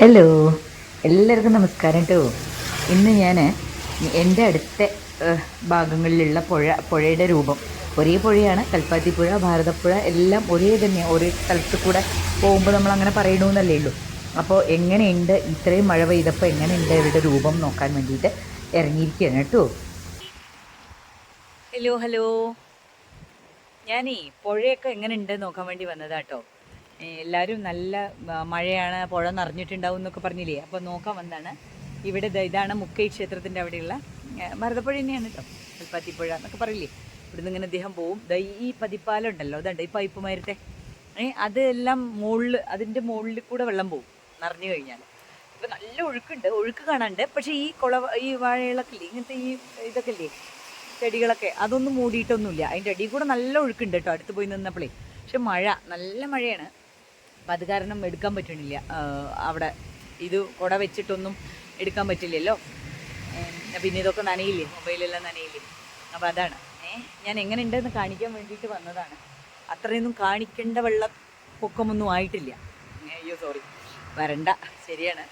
Hello എല്ലാവർക്കും നമസ്കാരം കേട്ടോ ഇന്ന് ഞാൻ എന്റെ അടുത്ത ഭാഗങ്ങളിലുള്ള പുഴ പുഴയുടെ രൂപം. ഒരേ പുഴയാണ് കൽപ്പാത്തി പുഴ ഭാരതപ്പുഴ എല്ലാം ഒരേ തന്നെ ഒരേ സ്ഥലത്ത് കൂടെ പോകുമ്പോൾ നമ്മൾ അങ്ങനെ പറയണമെന്നല്ലേ ഉള്ളൂ. അപ്പോൾ എങ്ങനെയുണ്ട്? ഇത്രയും മഴ പെയ്തപ്പോൾ എങ്ങനെയുണ്ട്? ഇവരുടെ രൂപം നോക്കാൻ വേണ്ടിയിട്ട് ഇറങ്ങിയിരിക്കുകയാണ് കേട്ടോ ഹലോ ഹലോ ഞാനേ പുഴയൊക്കെ എങ്ങനെയുണ്ട് നോക്കാൻ വേണ്ടി വന്നതാട്ടോ എല്ലാവരും നല്ല മഴയാണ് പുഴ നിറഞ്ഞിട്ടുണ്ടാവും എന്നൊക്കെ പറഞ്ഞില്ലേ? അപ്പോൾ നോക്കാൻ വന്നതാണ്. ഇവിടെ ഇതാണ് മുക്കൈ ക്ഷേത്രത്തിന്റെ അവിടെയുള്ള ആ, ഭാരതപ്പുഴ തന്നെയാണ് കേട്ടോ കൽപ്പാത്തിപ്പുഴ എന്നൊക്കെ പറയില്ലേ? ഇവിടുന്ന് ഇങ്ങനെ അദ്ദേഹം പോവും. ഈ പതിപ്പാലം ഉണ്ടല്ലോ അതുണ്ട് ഈ പൈപ്പ് മരത്തെ. അതെല്ലാം മുകളിൽ അതിന്റെ മുകളിൽ കൂടെ വെള്ളം പോവും നിറഞ്ഞു കഴിഞ്ഞാൽ ഇപ്പം നല്ല ഒഴുക്കുണ്ട് ഒഴുക്ക് കാണാണ്ട് പക്ഷേ ഈ കുള ഈ വാഴകളൊക്കെ ഇല്ലേ ഇങ്ങനത്തെ ഈ ഇതൊക്കെ ഇല്ലേ ചെടികളൊക്കെ അതൊന്നും മൂടിയിട്ടൊന്നുമില്ല. അതിന്റെ അടിയിൽ കൂടെ നല്ല ഒഴുക്കുണ്ട് കേട്ടോ അടുത്ത് പോയി നിന്നപ്പോഴേ പക്ഷെ മഴ നല്ല മഴയാണ്. അപ്പം അത് കാരണം എടുക്കാൻ പറ്റണില്ല. അവിടെ ഇത് കുട വെച്ചിട്ടൊന്നും എടുക്കാൻ പറ്റില്ലല്ലോ. പിന്നെ ഇതൊക്കെ നനയില്ലേ? മൊബൈലെല്ലാം നനയില്ലേ? അപ്പോൾ അതാണ്. ഞാൻ എങ്ങനെ ഉണ്ടെന്ന് കാണിക്കാൻ വേണ്ടിയിട്ട് വന്നതാണ്. അത്രയൊന്നും കാണിക്കേണ്ട വെള്ള പൊക്കമൊന്നും ആയിട്ടില്ല. അയ്യോ സോറി വരണ്ട. ശരിയാണ്.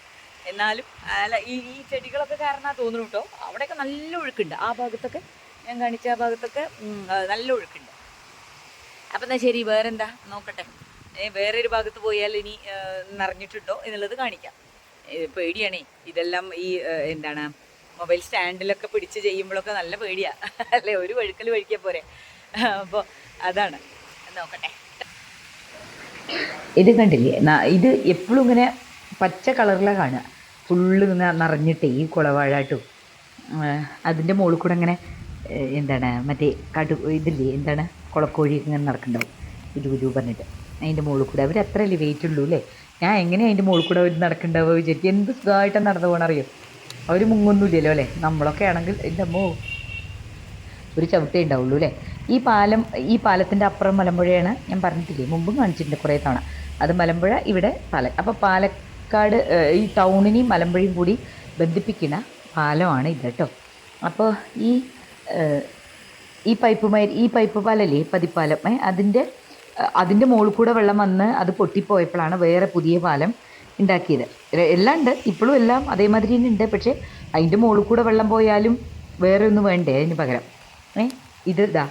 എന്നാലും അല്ല ഈ ഈ ചെടികളൊക്കെ കാരണം തോന്നുന്നു കേട്ടോ. അവിടെയൊക്കെ നല്ല ഒഴുക്കുണ്ട്. ആ ഭാഗത്തൊക്കെ ഞാൻ കാണിച്ച ആ ഭാഗത്തൊക്കെ നല്ല ഒഴുക്കുണ്ട്. അപ്പം എന്നാൽ ശരി വേറെന്താ? നോക്കട്ടെ. ഏ, വേറെ ഒരു ഭാഗത്ത് പോയാൽ ഇനി നിറഞ്ഞിട്ടുണ്ടോ എന്നുള്ളത് കാണിക്കാം. പേടിയാണേ. ഇതെല്ലാം ഈ എന്താണ് മൊബൈൽ സ്റ്റാൻഡിലൊക്കെ പിടിച്ച് ചെയ്യുമ്പോഴൊക്കെ നല്ല പേടിയാ. അല്ലേ ഒരു വഴുക്കൽ വഴിക്കാൻ പോരെ. അപ്പോൾ അതാണ്. നോക്കട്ടെ. ഇത് കണ്ടില്ലേ? ഇത് എപ്പോഴും ഇങ്ങനെ പച്ച കളറിലാണ് കാണുക. ഫുള്ള് ഇങ്ങനെ നിറഞ്ഞിട്ടേ ഈ കുളവാഴാട്ടും അതിന്റെ മുകളിൽ കൂടെ ഇങ്ങനെ എന്താണ് മറ്റേ കടു ഇതില്ലേ എന്താണ് കുളക്കോഴി ഇങ്ങനെ നടക്കുന്നുണ്ടാവും. ഇരുപത് പറഞ്ഞിട്ട്. അതിന്റെ മുകളിൽ കൂടെ. അവർ അത്രയല്ലേ വെയിറ്റ് ഉള്ളൂ അല്ലേ? ഞാൻ എങ്ങനെയാണ് അതിന്റെ മുകളിൽ കൂടെ അവർ നടക്കുന്നുണ്ടാവുക വിചാരിക്കും. എന്ത് സുഖമായിട്ടാണ് നടന്നു പോകണം അറിയോ അവർ മുങ്ങൊന്നുമില്ലല്ലോ അല്ലേ? നമ്മളൊക്കെ ആണെങ്കിൽ എന്റെ അമ്മോ ഒരു ചവിട്ടേ ഉണ്ടാവുള്ളൂ അല്ലേ? ഈ പാലം ഈ പാലത്തിന്റെ അപ്പുറം മലമ്പുഴയാണ് ഞാൻ പറഞ്ഞിട്ടില്ലേ? മുമ്പും കാണിച്ചിട്ടുണ്ട് കുറേ തവണ. അത് മലമ്പുഴ ഇവിടെ പാല. അപ്പോൾ പാലക്കാട് ഈ ടൗണിനെയും മലമ്പുഴയും കൂടി ബന്ധിപ്പിക്കുന്ന പാലമാണ് ഇത് കേട്ടോ. അപ്പോൾ ഈ ഈ പൈപ്പ് മൈ ഈ പൈപ്പ് പാലല്ലേ? പതിപ്പാലം. അതിന്റെ അതിന്റെ മുകളിൽ കൂടെ വെള്ളം വന്ന് അത് പൊട്ടിപ്പോയപ്പോഴാണ് വേറെ പുതിയ പാലം ഉണ്ടാക്കിയത്. എല്ലാം ഉണ്ട്. ഇപ്പോഴും എല്ലാം അതേമാതിരി തന്നെ ഉണ്ട്. പക്ഷേ അതിന്റെ മുകളിൽ കൂടെ വെള്ളം പോയാലും വേറെ ഒന്നും വേണ്ടേ അതിന് പകരം? ഏ? ഇത് ഇതാ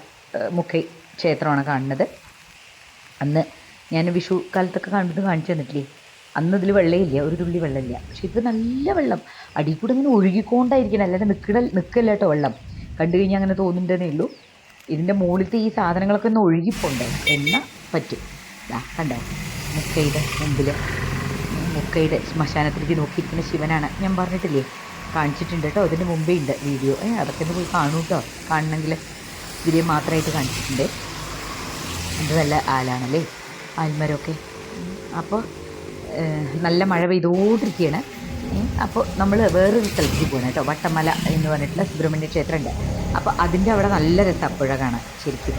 മുഖൈ ക്ഷേത്രമാണ് കാണുന്നത്. അന്ന് ഞാൻ വിഷു കാലത്തൊക്കെ കാണുന്നത് കാണിച്ചു തന്നിട്ടില്ലേ? അന്ന് ഇതിൽ വെള്ളമില്ല ഒരു തുള്ളി വെള്ളമില്ല. പക്ഷേ ഇപ്പോൾ നല്ല വെള്ളം. അടിയിൽ കൂടെ ഇങ്ങനെ ഒഴുകിക്കൊണ്ടായിരിക്കണം അല്ലാതെ നിൽക്കട നിൽക്കല്ല കേട്ടോ വെള്ളം. കണ്ടു കഴിഞ്ഞാൽ അങ്ങനെ തോന്നുന്നുണ്ടെന്നേ ഉള്ളൂ. ഇതിന്റെ മുകളിലത്തെ ഈ സാധനങ്ങളൊക്കെ ഒന്ന് ഒഴുകിപ്പോണ്ടേ? എന്നാൽ പറ്റും. ആ കണ്ടോ? മുക്കയുടെ മുമ്പിൽ മുക്കയുടെ ശ്മശാനത്തിലേക്ക് നോക്കിയിരിക്കുന്ന ശിവനാണ്. ഞാൻ പറഞ്ഞിട്ടില്ലേ? കാണിച്ചിട്ടുണ്ട് കേട്ടോ അതിന്റെ മുമ്പേ ഉണ്ട് വീഡിയോ. ഏ അതൊക്കെ ഒന്ന് പോയി കാണൂ കേട്ടോ കാണണമെങ്കിൽ വീഡിയോ മാത്രമായിട്ട് കാണിച്ചിട്ടുണ്ട്. ഇത് നല്ല ആലാണല്ലേ? ആൽമരമൊക്കെ. അപ്പോൾ നല്ല മഴ പെയ്തുകൊണ്ടിരിക്കുകയാണ് അപ്പോൾ നമ്മൾ വേറൊരു സ്ഥലത്തേക്ക് പോകണം കേട്ടോ. വട്ടമല എന്ന് പറഞ്ഞിട്ടുള്ള സുബ്രഹ്മണ്യ ക്ഷേത്രം ഉണ്ട് അപ്പോൾ അതിന്റെ അവിടെ നല്ല രസപ്പുഴ പുഴ കാണാൻ ശരിക്കും.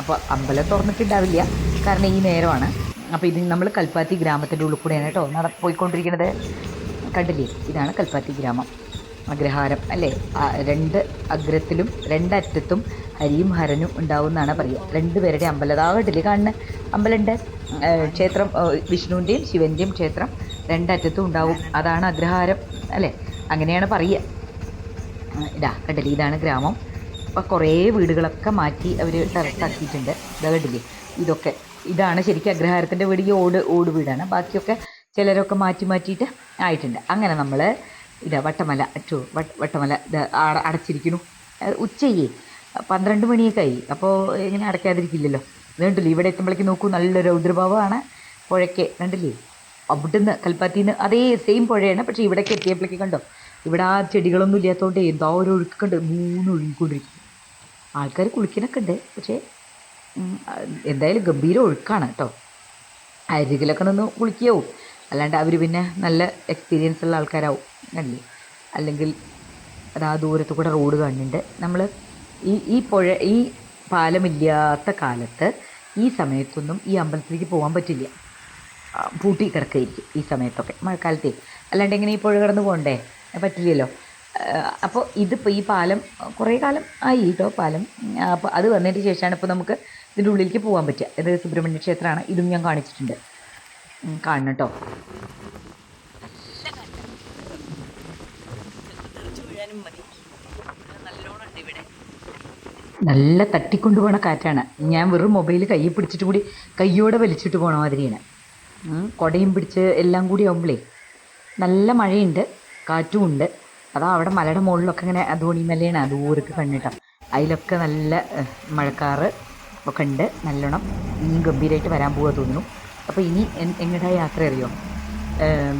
അപ്പോൾ അമ്പലം തുറന്നിട്ടുണ്ടാവില്ല കാരണം ഈ നേരമാണ്. അപ്പോൾ ഇത് നമ്മൾ കൽപ്പാത്തി ഗ്രാമത്തിന്റെ ഉള്ളിൽ കൂടെയാണ് കേട്ടോ നട പോയിക്കൊണ്ടിരിക്കുന്നത്. കണ്ടില്ലേ? ഇതാണ് കൽപ്പാത്തി ഗ്രാമം. അഗ്രഹാരം അല്ലേ? രണ്ട് അഗ്രത്തിലും രണ്ടറ്റത്തും ഹരിയും ഹരനും ഉണ്ടാവുമെന്നാണ് പറയുക. രണ്ടുപേരുടെ അമ്പലം. അതാകട്ടില്ലേ കാണുന്ന അമ്പലമുണ്ട്. ക്ഷേത്രം വിഷ്ണുവിന്റെയും ശിവന്റെയും ക്ഷേത്രം. രണ്ടറ്റത്തും ഉണ്ടാവും. അതാണ് അഗ്രഹാരം അല്ലേ? അങ്ങനെയാണ് പറയുക. ഇതാ കണ്ടില്ലേ? ഇതാണ് ഗ്രാമം. അപ്പോൾ കുറേ വീടുകളൊക്കെ മാറ്റി അവർ ടെറസാക്കിയിട്ടുണ്ട് ഇതാ കണ്ടില്ലേ? ഇതൊക്കെ. ഇതാണ് ശരിക്കും അഗ്രഹാരത്തിന്റെ വീട്. ഈ ഓട് ഓട് വീടാണ്. ബാക്കിയൊക്കെ ചിലരൊക്കെ മാറ്റി മാറ്റിയിട്ട് ആയിട്ടുണ്ട്. അങ്ങനെ നമ്മൾ ഇതാ വട്ടമല ടു വട്ട വട്ടമല ഇത് അട- അടച്ചിരിക്കുന്നു. അത് ഉച്ചയ്യേ. പന്ത്രണ്ട് മണിയൊക്കെ ആയി. അപ്പോൾ ഇങ്ങനെ അടയ്ക്കാതിരിക്കില്ലല്ലോ കണ്ടില്ലേ ഇവിടെ എത്തുമ്പോഴേക്ക് നോക്കൂ നല്ല രൗദ്രഭാവമാണ്. പുഴയ്ക്ക് കണ്ടില്ലേ? അവിടുന്ന് കൽപ്പാത്തിന്ന് അതേ സെയിം പുഴയാണ്. പക്ഷേ ഇവിടേക്ക് എത്തിയപ്പോഴേക്ക് കണ്ടോ? ഇവിടെ ആ ചെടികളൊന്നും ഇല്ലാത്തതുകൊണ്ട് എന്താ ഒരു ഒഴുക്കുണ്ട് മൂന്ന് ഒഴുകിക്കൊണ്ടിരിക്കും ആൾക്കാർ കുളിക്കാനൊക്കെ ഉണ്ട്. പക്ഷേ എന്തായാലും ഗംഭീര ഒഴുക്കാണ് കേട്ടോ. അരികിലൊക്കെ നിന്ന് കുളിക്കാവും. അല്ലാണ്ട് അവർ പിന്നെ നല്ല എക്സ്പീരിയൻസ് ഉള്ള ആൾക്കാരാവും കണ്ടില്ലേ അല്ലെങ്കിൽ അതാ ദൂരത്ത് കൂടെ റോഡ് കാണുന്നുണ്ട്. നമ്മൾ ഈ ഈ പുഴ ഈ പാലമില്ലാത്ത കാലത്ത് ഈ സമയത്തൊന്നും ഈ അമ്പലത്തിലേക്ക് പോകാൻ പറ്റില്ല. പൂട്ടി കിടക്കുകയായിരിക്കും ഈ സമയത്തൊക്കെ മഴക്കാലത്തെ. അല്ലാണ്ട് എങ്ങനെ ഈ പുഴ കിടന്ന് പോകണ്ടേ? പറ്റില്ലല്ലോ. അപ്പോൾ ഇതിപ്പോൾ ഈ പാലം കുറേ കാലം ആയി കേട്ടോ പാലം. അപ്പോൾ അത് വന്നതിന് ശേഷമാണ് ഇപ്പോൾ നമുക്ക് ഇതിന്റെ ഉള്ളിലേക്ക് പോകാൻ പറ്റുക. ഇത് സുബ്രഹ്മണ്യ ക്ഷേത്രമാണ്. ഇതും ഞാൻ കാണിച്ചിട്ടുണ്ട്. കാണണം കേട്ടോ. നല്ല തട്ടിക്കൊണ്ടു കാറ്റാണ്. ഞാൻ വെറും മൊബൈൽ കൈ പിടിച്ചിട്ട് കൂടി കയ്യോടെ വലിച്ചിട്ട് പോണ മാതിരിയാണ്. കുടയും പിടിച്ച് എല്ലാം കൂടി ആകുമ്പോഴേ നല്ല മഴയുണ്ട് കാറ്റും ഉണ്ട്. അതാ അവിടെ മലയുടെ മുകളിലൊക്കെ ഇങ്ങനെ ധോണി മലയാണ് ദൂരക്ക് കണ്ടിട്ടോ. അതിലൊക്കെ നല്ല മഴക്കാറ് ഒക്കെ ഉണ്ട് നല്ലോണം ഇനിയും ഗംഭീരമായിട്ട് വരാൻ പോവാ തോന്നുന്നു. അപ്പോൾ ഇനി എങ്ങടാ യാത്ര അറിയോ?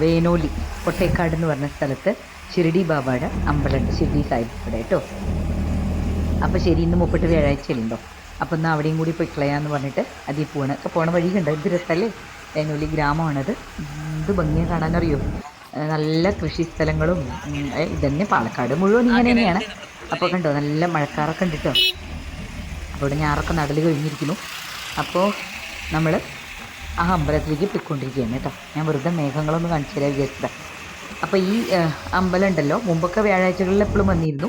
വേനോലി കൊട്ടേക്കാട് എന്ന് പറഞ്ഞ സ്ഥലത്ത് ഷിർഡി ബാബയുടെ അമ്പലമുണ്ട് ഷിർഡി സാഹിബിയുടെ കേട്ടോ. അപ്പോൾ ശരി ഇന്ന് മുപ്പട്ട് വ്യാഴാഴ്ചയിലുണ്ടോ അപ്പോൾ എന്നാൽ അവിടെയും കൂടി പോയി കളയാന്ന് പറഞ്ഞിട്ട് അതിൽ പോവാണ്. അപ്പോൾ പോണ വഴി കണ്ടോ എന്ത് രസമല്ലേ വേനോലി ഗ്രാമമാണത്. എന്ത് ഭംഗിയാണ് കാണാനറിയോ? നല്ല കൃഷി സ്ഥലങ്ങളും ഇത് തന്നെ ഇതന്നെ പാലക്കാട് മുഴുവൻ ഇങ്ങനെ തന്നെയാണ്. അപ്പോൾ കണ്ടോ നല്ല മഴക്കാറൊക്കെ ഉണ്ട് കേട്ടോ അപ്പോൾ ഇവിടെ ഞാറൊക്കെ നടൽ കഴിഞ്ഞിരിക്കുന്നു. അപ്പോൾ നമ്മൾ ആ അമ്പലത്തിലേക്ക് പോയിക്കൊണ്ടിരിക്കുകയാണ് കേട്ടോ. ഞാൻ വെറുതെ മേഘങ്ങളൊന്നും കാണിച്ചു തരാൻ വിചാരിച്ചത്. അപ്പോൾ ഈ അമ്പലം ഉണ്ടല്ലോ മുമ്പൊക്കെ വ്യാഴാഴ്ചകളിൽ എപ്പോഴും വന്നിരുന്നു.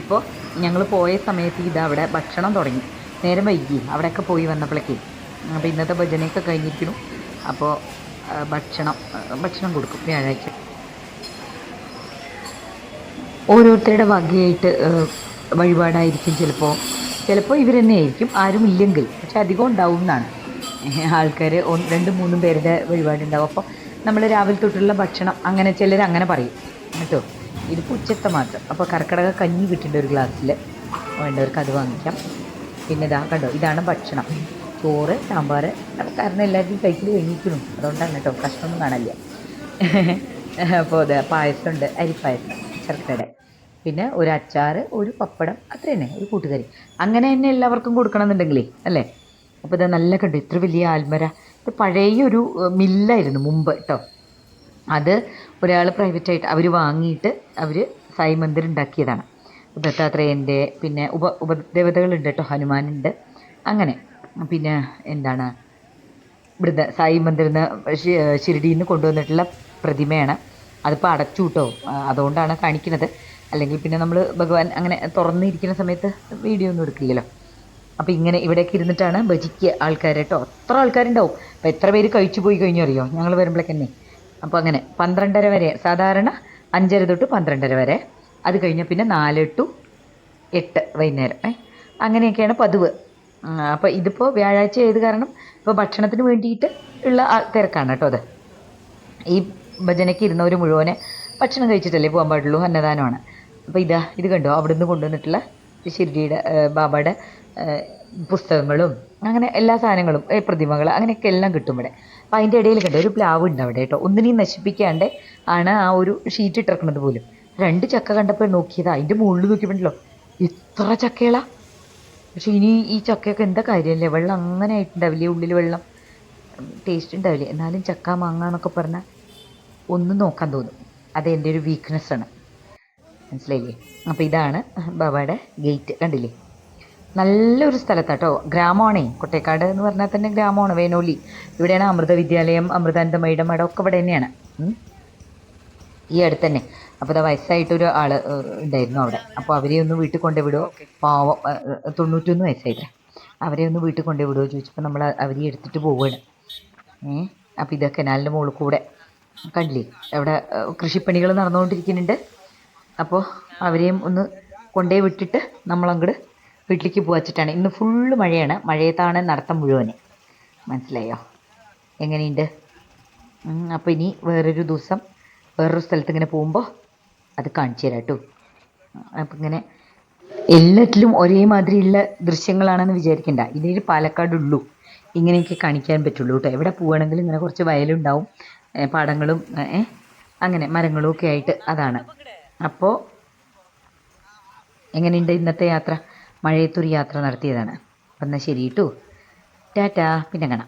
ഇപ്പോൾ ഞങ്ങൾ പോയ സമയത്ത് ഇതവിടെ ഭക്ഷണം തുടങ്ങി. നേരം വൈകി. അവിടെയൊക്കെ പോയി വന്നപ്പോഴേക്ക് അപ്പോൾ ഇന്നത്തെ ഭജനയൊക്കെ കഴിഞ്ഞിരിക്കുന്നു. അപ്പോൾ ഭക്ഷണം ഭക്ഷണം കൊടുക്കും വ്യാഴാഴ്ച. ഓരോരുത്തരുടെ വകയായിട്ട് വഴിപാടായിരിക്കും ചിലപ്പോൾ ചിലപ്പോൾ ഇവർ തന്നെ ആയിരിക്കും ആരും ഇല്ലെങ്കിൽ. പക്ഷെ അധികം ഉണ്ടാവും എന്നാണ്. ആൾക്കാർ ഒന്ന് രണ്ടും മൂന്നും പേരുടെ വഴിപാടുണ്ടാവും അപ്പോൾ നമ്മൾ രാവിലെ തൊട്ടുള്ള ഭക്ഷണം അങ്ങനെ ചിലർ അങ്ങനെ പറയും. കേട്ടോ? ഇതിപ്പോൾ ഉച്ചത്തെ മാത്രം. അപ്പോൾ കർക്കിടക കഞ്ഞി കിട്ടേണ്ട ഒരു ഗ്ലാസ്സിൽ വേണ്ടവർക്ക് അത് വാങ്ങിക്കാം. പിന്നെ ഇതാ കണ്ടോ? ഇതാണ് ഭക്ഷണം. ചോറ് സാമ്പാർ കാരണം എല്ലാവരും കഴിക്കൽ കഴിഞ്ഞിരിക്കുന്നു അതുകൊണ്ടാണ് കേട്ടോ കഷ്ണമൊന്നും കാണില്ല. അപ്പോൾ അതെ പായസമുണ്ട് അരിപ്പായസം ശർക്കരയുടെ പിന്നെ ഒരു അച്ചാർ ഒരു പപ്പടം അത്ര തന്നെ ഒരു കൂട്ടുകറി. അങ്ങനെ തന്നെ എല്ലാവർക്കും കൊടുക്കണമെന്നുണ്ടെങ്കിലേ അല്ലേ? അപ്പോൾ ഇത് നല്ല കണ്ടു ഇത്ര വലിയ ആൽമര. ഇത് പഴയ ഒരു മില്ലായിരുന്നു മുമ്പ് കേട്ടോ. അത് ഒരാൾ പ്രൈവറ്റായിട്ട് അവർ വാങ്ങിയിട്ട് അവർ സായി മന്ദിർ ഉണ്ടാക്കിയതാണ്. ദത്താത്രേയന്റെ പിന്നെ ഉപ ഉപദേവതകളുണ്ട് കേട്ടോ ഹനുമാനുണ്ട്. അങ്ങനെ. പിന്നെ എന്താണ് ഇവിടുന്ന് സായി മന്ദിറിൽ നിന്ന് ഷിരടിയിൽ നിന്ന് കൊണ്ടുവന്നിട്ടുള്ള പ്രതിമയാണ്. അതിപ്പോൾ അടച്ചു കേട്ടോ അതുകൊണ്ടാണ് കാണിക്കുന്നത്. അല്ലെങ്കിൽ പിന്നെ നമ്മൾ ഭഗവാൻ അങ്ങനെ തുറന്നിരിക്കുന്ന സമയത്ത് വീഡിയോ ഒന്നും എടുക്കില്ലല്ലോ. അപ്പോൾ ഇങ്ങനെ ഇവിടേക്ക് ഇരുന്നിട്ടാണ് ഭജിക്കുക ആൾക്കാർ കേട്ടോ അത്ര ആൾക്കാരുണ്ടാവും? അപ്പോൾ എത്ര പേര് കഴിച്ചു പോയി കഴിഞ്ഞു അറിയോ? ഞങ്ങൾ വരുമ്പോഴേക്ക് തന്നെ. അപ്പോൾ അങ്ങനെ പന്ത്രണ്ടര വരെ സാധാരണ അഞ്ചര തൊട്ട് പന്ത്രണ്ടര വരെ. അത് കഴിഞ്ഞാൽ പിന്നെ നാല് ടു എട്ട് വൈകുന്നേരം. അങ്ങനെയൊക്കെയാണ് പതിവ്. അപ്പോൾ ഇതിപ്പോൾ വ്യാഴാഴ്ച ആയത് കാരണം? ഇപ്പോൾ ഭക്ഷണത്തിന് വേണ്ടിയിട്ട് ഉള്ള തിരക്കാണ് കേട്ടോ അത്. ഈ ഭജനയ്ക്ക് ഇരുന്നവർ മുഴുവനെ ഭക്ഷണം കഴിച്ചിട്ടല്ലേ പോകാൻ പാടുള്ളൂ അന്നദാനമാണ്. അപ്പോൾ ഇതാ ഇത് കണ്ടോ? അവിടുന്ന് കൊണ്ടുവന്നിട്ടുള്ള ഷിർഡിയുടെ ബാബയുടെ പുസ്തകങ്ങളും അങ്ങനെ എല്ലാ സാധനങ്ങളും പ്രതിമകൾ അങ്ങനെയൊക്കെ എല്ലാം കിട്ടും ഇവിടെ. അപ്പോൾ അതിന്റെ ഇടയിൽ കണ്ടോ? ഒരു പ്ലാവ് ഉണ്ട് അവിടെ കേട്ടോ. ഒന്നിനെയും നശിപ്പിക്കാണ്ട് ആണ് ആ ഒരു ഷീറ്റ് ഇട്ടിറക്കുന്നത് പോലും. രണ്ട് ചക്ക കണ്ടപ്പോൾ നോക്കിയതാ അതിന്റെ മുകളിൽ നോക്കിയപ്പോഴല്ലോ ഇത്ര ചക്കകളാ. പക്ഷെ ഇനി ഈ ചക്കയൊക്കെ എന്താ കാര്യമല്ലേ വെള്ളം അങ്ങനെ ആയിട്ടുണ്ടാവില്ലേ? ഉള്ളിൽ വെള്ളം ടേസ്റ്റ് ഉണ്ടാവില്ലേ? എന്നാലും ചക്ക മാങ്ങ എന്നൊക്കെ പറഞ്ഞാൽ ഒന്ന് നോക്കാൻ തോന്നും. അത് എന്റെ ഒരു വീക്ക്നെസ് ആണ്. മനസ്സിലായില്ലേ? അപ്പോൾ ഇതാണ് ബാബയുടെ ഗേറ്റ് കണ്ടില്ലേ? നല്ലൊരു സ്ഥലത്താട്ടോ. ഗ്രാമമാണേ. കൊട്ടേക്കാട് എന്ന് പറഞ്ഞാൽ തന്നെ ഗ്രാമമാണ്. വേനോലി. ഇവിടെയാണ് അമൃത വിദ്യാലയം അമൃതാനന്ദമയുടെ മഠം ഒക്കെ ഇവിടെ തന്നെയാണ്. ഈ അടുത്ത് തന്നെ. അപ്പോൾ അത് വയസ്സായിട്ടൊരു ആൾ ഉണ്ടായിരുന്നു അവിടെ. അപ്പോൾ അവരെ ഒന്ന് വീട്ടിൽ കൊണ്ടു വിടുമോ പാവം ഏഹ്, ഏഹ്, തൊണ്ണൂറ്റൊന്ന് വയസ്സായിട്ടേ അവരെ ഒന്ന് വീട്ടിൽ കൊണ്ടു വിടുമോ ചോദിച്ചപ്പോൾ നമ്മൾ അവരെ എടുത്തിട്ട് പോവുകയാണ് ഏ അപ്പോൾ ഇത് കനാലിന്റെ മുകളിൽ കൂടെ. കണ്ടില്ലേ? അവിടെ കൃഷിപ്പണികൾ നടന്നുകൊണ്ടിരിക്കുന്നുണ്ട് അപ്പോൾ അവരെയും ഒന്ന് കൊണ്ടേ വിട്ടിട്ട് നമ്മളങ്ങോട്ട് വീട്ടിലേക്ക് പോവച്ചിട്ടാണ് ഇന്ന് ഫുള്ള് മഴയാണ്. മഴയത്താണ് നടത്തം മുഴുവനെ. മനസ്സിലായോ? എങ്ങനെയുണ്ട്? അപ്പോൾ ഇനി വേറൊരു ദിവസം വേറൊരു സ്ഥലത്ത് ഇങ്ങനെ പോകുമ്പോൾ അത് കാണിച്ചു തരാം കേട്ടോ അപ്പം ഇങ്ങനെ എല്ലാറ്റിലും ഒരേ മാതിരിയുള്ള ദൃശ്യങ്ങളാണെന്ന് വിചാരിക്കണ്ട. ഇതിൽ പാലക്കാടുള്ളൂ. ഇങ്ങനെയൊക്കെ കാണിക്കാൻ പറ്റുള്ളൂ കേട്ടോ എവിടെ പോവുകയാണെങ്കിലും ഇങ്ങനെ കുറച്ച് വയലുണ്ടാവും. പാടങ്ങളും അങ്ങനെ മരങ്ങളും ഒക്കെ ആയിട്ട് അതാണ്. അപ്പോൾ എങ്ങനെയുണ്ട് ഇന്നത്തെ യാത്ര? മഴയത്തൊരു യാത്ര നടത്തിയതാണ്. അപ്പം എന്നാൽ ശരി കേട്ടോ ടാറ്റാ. പിന്നെ കാണാം.